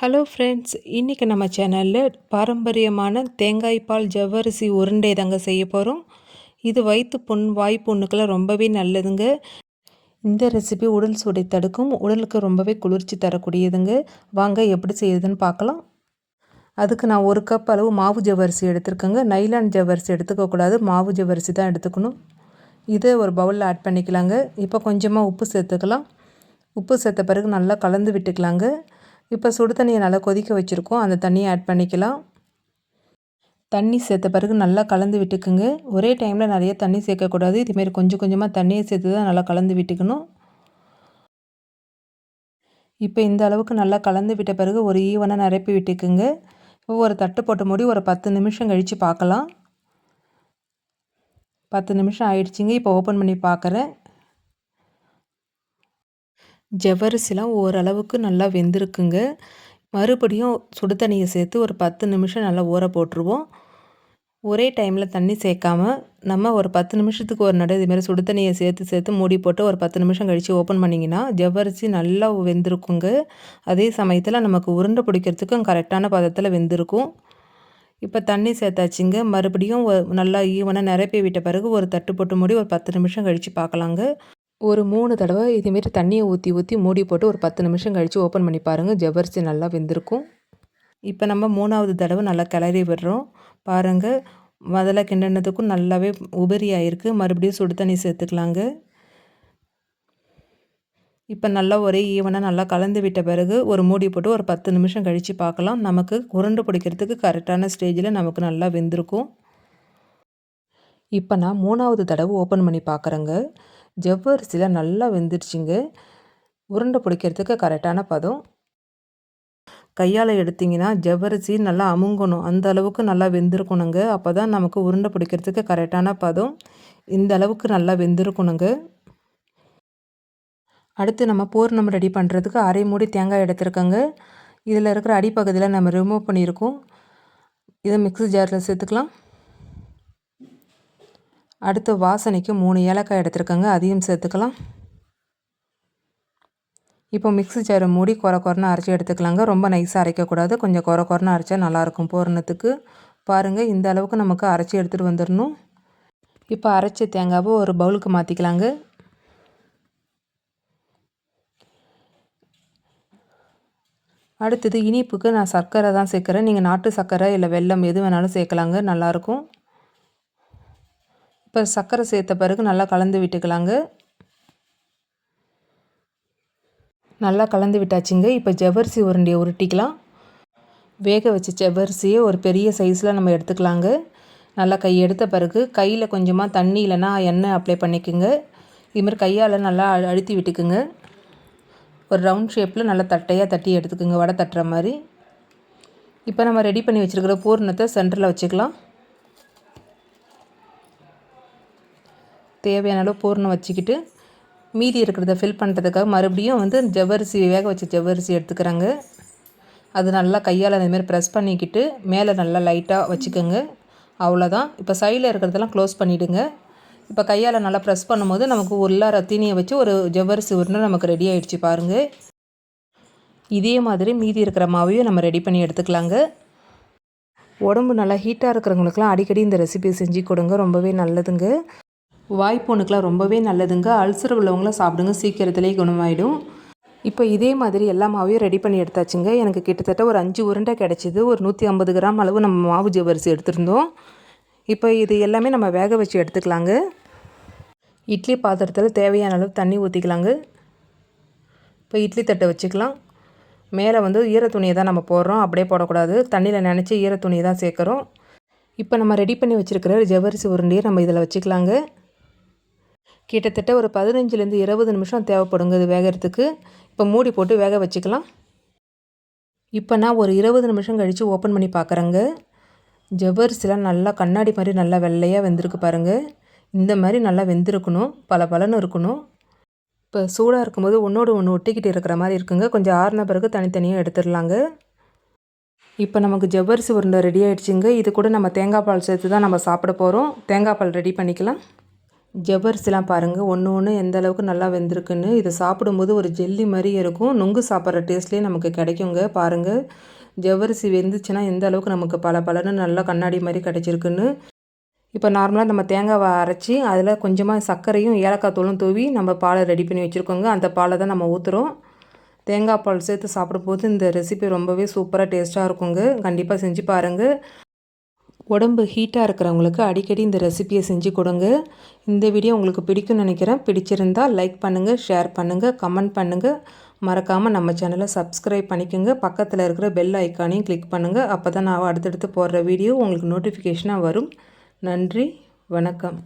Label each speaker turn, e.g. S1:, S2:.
S1: Hello friends இன்றைக்கி நம்ம சேனலில் பாரம்பரியமான தேங்காய் பால் ஜவ்வரிசி உருண்டை தாங்க செய்ய போகிறோம் இது வயிற்று புண் வாய் புண்ணுக்கெல்லாம் ரொம்பவே நல்லதுங்க. இந்த ரெசிபி உடல் சூடை தடுக்கும் உடலுக்கு ரொம்பவே குளிர்ச்சி தரக்கூடியதுங்க. வாங்க எப்படி செய்யுதுன்னு பார்க்கலாம். அதுக்கு நான் ஒரு கப் அளவு மாவு ஜவ்வரிசி எடுத்துருக்கேங்க. நைலான் ஜவ்வரிசி எடுத்துக்கக்கூடாது மாவு ஜவ்வரிசி தான் எடுத்துக்கணும். இதை ஒரு பவுலில் ஆட் பண்ணிக்கலாங்க. இப்போ கொஞ்சமாக உப்பு சேர்த்துக்கலாம். உப்பு சேர்த்த பிறகு நல்லா கலந்து விட்டுக்கலாங்க. இப்போ சுடு தண்ணியை நல்லா கொதிக்க வச்சுருக்கோம். அந்த தண்ணியை ஆட் பண்ணிக்கலாம். தண்ணி சேர்த்த பிறகு நல்லா கலந்து விட்டுக்குங்க. ஒரே டைமில் நிறைய தண்ணி சேர்க்கக்கூடாது. இதுமாரி கொஞ்சம் கொஞ்சமாக தண்ணியை சேர்த்து தான் நல்லா கலந்து விட்டுக்கணும். இப்போ இந்த அளவுக்கு நல்லா கலந்து விட்ட பிறகு ஒரு ஈவனாக நிரப்பி விட்டுக்குங்க. இப்போ ஒரு தட்டு போட்டு மூடி ஒரு பத்து நிமிஷம் கழித்து பார்க்கலாம் பத்து நிமிஷம் ஆயிடுச்சுங்க. இப்போ ஓப்பன் பண்ணி பார்க்குறேன் ஜவ்வரிசிலாம் ஓரளவுக்கு நல்லா வெந்திருக்குங்க. மறுபடியும் சுடு தண்ணியை சேர்த்து ஒரு பத்து நிமிஷம் நல்லா ஊற போட்டுருவோம். ஒரே டைமில் தண்ணி சேர்க்காம நம்ம ஒரு பத்து நிமிஷத்துக்கு ஒரு நடு இதுமாரி சுடு தண்ணியை சேர்த்து சேர்த்து மூடி போட்டு ஒரு பத்து நிமிஷம் கழித்து ஓப்பன் பண்ணிங்கன்னா ஜவ்வரிசி நல்லா வெந்திருக்குங்க. அதே சமயத்தில் நமக்கு உருண்டை பிடிக்கிறதுக்கும் கரெக்டான பதத்தில் வெந்திருக்கும். இப்போ தண்ணி சேர்த்தாச்சுங்க. மறுபடியும் நல்லா ஈவனாக நிரப்பி விட்ட பிறகு ஒரு தட்டு போட்டு மூடி ஒரு பத்து நிமிஷம் கழித்து பார்க்கலாங்க. ஒரு மூணு தடவை இதேமாரி தண்ணியை ஊற்றி ஊற்றி மூடி போட்டு ஒரு பத்து நிமிஷம் கழித்து ஓப்பன் பண்ணி பாருங்கள் ஜவ்வரிசி நல்லா வெந்திருக்கும். இப்போ நம்ம மூணாவது தடவை நல்லா கிளறி விடுறோம். பாருங்கள் முதல்ல கிண்டனத்துக்கும் நல்லாவே உபரி ஆகிருக்கு மறுபடியும் சுடு தண்ணி சேர்த்துக்கலாங்க. இப்போ நல்லா ஒரே ஈவனாக நல்லா கலந்து விட்ட பிறகு ஒரு மூடி போட்டு ஒரு பத்து நிமிஷம் கழித்து பார்க்கலாம். நமக்கு உருண்டு பிடிக்கிறதுக்கு கரெக்டான ஸ்டேஜில் நமக்கு நல்லா வெந்திருக்கும். இப்போ நான் மூணாவது தடவை ஓப்பன் பண்ணி பார்க்குறேங்க. ஜவ்வரிசியில் நல்லா வெந்துடுச்சிங்க. உருண்டை பிடிக்கிறதுக்கு கரெக்டான பதம். கையால் எடுத்திங்கன்னா ஜவ்வரிசி நல்லா அமுங்கணும். அந்த அளவுக்கு நல்லா வெந்திருக்கணுங்க. அப்போ தான் நமக்கு உருண்டை பிடிக்கிறதுக்கு கரெக்டான பதம். இந்த அளவுக்கு நல்லா வெந்திருக்கணுங்க. அடுத்து நம்ம பூர்ணம் ரெடி பண்ணுறதுக்கு அரை மூடி தேங்காய் எடுத்துருக்கோங்க. இதில் இருக்கிற அடிப்பகுதியில் நம்ம ரிமூவ் பண்ணியிருக்கோம். இதை மிக்ஸி ஜாரில் சேர்த்துக்கலாம். அடுத்து வாசனைக்கு மூணு ஏலக்காய் எடுத்துருக்கோங்க. அதையும் சேர்த்துக்கலாம். இப்போ மிக்ஸி ஜாரை மூடி குறை குறைன்னு அரைச்சி எடுத்துக்கலாங்க. ரொம்ப நைஸாக அரைக்கக்கூடாது. கொஞ்சம் குறை குறைன்னு அரைச்சா நல்லாயிருக்கும் பூரணத்துக்கு. பாருங்கள் இந்த அளவுக்கு நமக்கு அரைச்சி எடுத்துகிட்டு வந்துடணும். இப்போ அரைச்ச தேங்காவை ஒரு பவுலுக்கு மாற்றிக்கலாங்க அடுத்தது இனிப்புக்கு நான் சர்க்கரை தான் சேர்க்குறேன். நீங்கள் நாட்டு சர்க்கரை இல்லை வெல்லம் எது வேணாலும் சேர்க்கலாங்க. நல்லாயிருக்கும். இப்போ சர்க்கரை சேர்த்த பிறகு நல்லா கலந்து விட்டுக்கலாங்க. நல்லா கலந்து விட்டாச்சுங்க. இப்போ ஜவ்வரிசி உருண்டையை உருட்டிக்கலாம். வேக வச்ச ஜவ்வரிசியை ஒரு பெரிய சைஸில் நம்ம எடுத்துக்கலாங்க. நல்லா கை எடுத்த பிறகு கையில் கொஞ்சமாக தண்ணி இல்லைன்னா எண்ணெய் அப்ளை பண்ணிக்கோங்க. இதுமாதிரி கையால் நல்லா அழுத்தி விட்டுக்குங்க. ஒரு ரவுண்ட் ஷேப்பில் நல்லா தட்டையாக தட்டி எடுத்துக்கோங்க. வடை தட்டுற மாதிரி. இப்போ நம்ம ரெடி பண்ணி வச்சுருக்கிற பூர்ணத்தை சென்டரில் வச்சுக்கலாம். தேவையான அளவு பூர்ணம் வச்சுக்கிட்டு மீதி இருக்கிறத ஃபில் பண்ணுறதுக்காக மறுபடியும் வந்து ஜவ்வரிசி வேக வச்ச ஜவ்வரிசி எடுத்துக்கிறாங்க. அது நல்லா கையால் அந்தமாரி ப்ரெஸ் பண்ணிக்கிட்டு மேலே நல்லா லைட்டாக வச்சுக்கோங்க. அவ்வளோதான் இப்போ சைடில் இருக்கிறதெல்லாம் க்ளோஸ் பண்ணிவிடுங்க இப்போ கையால் நல்லா ப்ரெஸ் பண்ணும்போது நமக்கு உள்ளார தீனியை வச்சு ஒரு ஜவ்வரிசி உருண்டை நமக்கு ரெடி ஆகிடுச்சு பாருங்கள் இதே மாதிரி மீதி இருக்கிற மாவையும் நம்ம ரெடி பண்ணி எடுத்துக்கலாங்க. உடம்பு நல்லா ஹீட்டாக இருக்கிறவங்களுக்குலாம் அடிக்கடி இந்த ரெசிபி செஞ்சு கொடுங்க. ரொம்பவே நல்லதுங்க. வாய்ப்புண்ணுக்கெலாம் ரொம்பவே நல்லதுங்க. அல்சர் உள்ளவங்களாம் சாப்பிடுங்க. சீக்கிரத்துலேயே குணமாயிடும். இப்போ இதே மாதிரி எல்லா மாவையும் ரெடி பண்ணி எடுத்தாச்சுங்க. எனக்கு கிட்டத்தட்ட ஒரு அஞ்சு உருண்டை கிடச்சிது. ஒரு நூற்றி ஐம்பது கிராம் அளவு நம்ம மாவு ஜவ்வரிசி எடுத்திருந்தோம். இப்போ இது எல்லாமே நம்ம வேக வச்சு எடுத்துக்கலாங்க. இட்லி பாத்திரத்தில் தேவையான அளவு தண்ணி ஊற்றிக்கலாங்க இப்போ இட்லி தட்டை வச்சுக்கலாம். மேலே வந்து ஈரத்துணியை தான் நம்ம போடுறோம். அப்படியே போடக்கூடாது. தண்ணியில் நினச்சி ஈரத்துணியை தான் சேர்க்குறோம். இப்போ நம்ம ரெடி பண்ணி வச்சுருக்கிற ஜவ்வரிசி உருண்டையை நம்ம இதில் வச்சுக்கலாங்க. கிட்டத்தட்ட ஒரு பதினஞ்சுலேருந்து இருபது நிமிஷம் தேவைப்படுங்க இது வேகிறதுக்கு. இப்போ மூடி போட்டு வேக வச்சுக்கலாம். இப்போ நான் ஒரு இருபது நிமிஷம் கழித்து ஓப்பன் பண்ணி பார்க்குறேங்க. ஜவ்வரிசிலாம் நல்லா கண்ணாடி மாதிரி நல்லா வெள்ளையாக வெந்திருக்கு பாருங்கள் இந்த மாதிரி நல்லா வெந்திருக்கணும் பல பலன்னு இருக்கணும். இப்போ சூடாக இருக்கும்போது ஒன்றோடு ஒன்று ஒட்டிக்கிட்டு இருக்கிற மாதிரி இருக்குங்க. கொஞ்சம் ஆறுன பிறகு தனித்தனியாக எடுத்துடலாங்க. இப்போ நமக்கு ஜவ்வரிசி உருண்டை ரெடி ஆகிடுச்சிங்க இது கூட நம்ம தேங்காய் பால் சேர்த்து தான் நம்ம சாப்பிட போகிறோம் தேங்காய் பால் ரெடி பண்ணிக்கலாம். ஜவ்வரிசிலாம் பாருங்கள் ஒன்று ஒன்று எந்த அளவுக்கு நல்லா வெந்திருக்குன்னு. இதை சாப்பிடும்போது ஒரு ஜெல்லி மாதிரி இருக்கும். நுங்கு சாப்பிட்ற டேஸ்ட்லேயே நமக்கு கிடைக்குங்க. பாருங்கள் ஜவ்வரிசி வெந்துச்சுன்னா எந்த அளவுக்கு நமக்கு பல பலன்னு நல்லா கண்ணாடி மாதிரி கிடச்சிருக்குன்னு. இப்போ நார்மலாக நம்ம தேங்காவை அரைச்சி அதில் கொஞ்சமாக சர்க்கரையும் ஏலக்காய் தூளும் தூவி நம்ம பாலை ரெடி பண்ணி வச்சுருக்கோங்க. அந்த பாலை தான் நம்ம ஊற்றுறோம் தேங்காய் பால் சேர்த்து சாப்பிடும்போது இந்த ரெசிபி ரொம்பவே சூப்பராக டேஸ்ட்டாக இருக்குங்க. கண்டிப்பாக செஞ்சு பாருங்கள் உடம்பு ஹீட்டாக இருக்கிறவங்களுக்கு அடிக்கடி இந்த ரெசிபியை செஞ்சு கொடுங்க. இந்த வீடியோ உங்களுக்கு பிடிக்கும்னு நினைக்கிறேன். பிடிச்சிருந்தால் லைக் பண்ணுங்கள் ஷேர் பண்ணுங்கள் கமெண்ட் பண்ணுங்கள் மறக்காமல் நம்ம சேனலை சப்ஸ்கிரைப் பண்ணிக்கோங்க. பக்கத்தில் இருக்கிற பெல் ஐக்கானையும் கிளிக் பண்ணுங்கள் அப்போ தான் நான் அடுத்தடுத்து போடுற வீடியோ உங்களுக்கு நோட்டிஃபிகேஷனாக வரும். நன்றி வணக்கம்.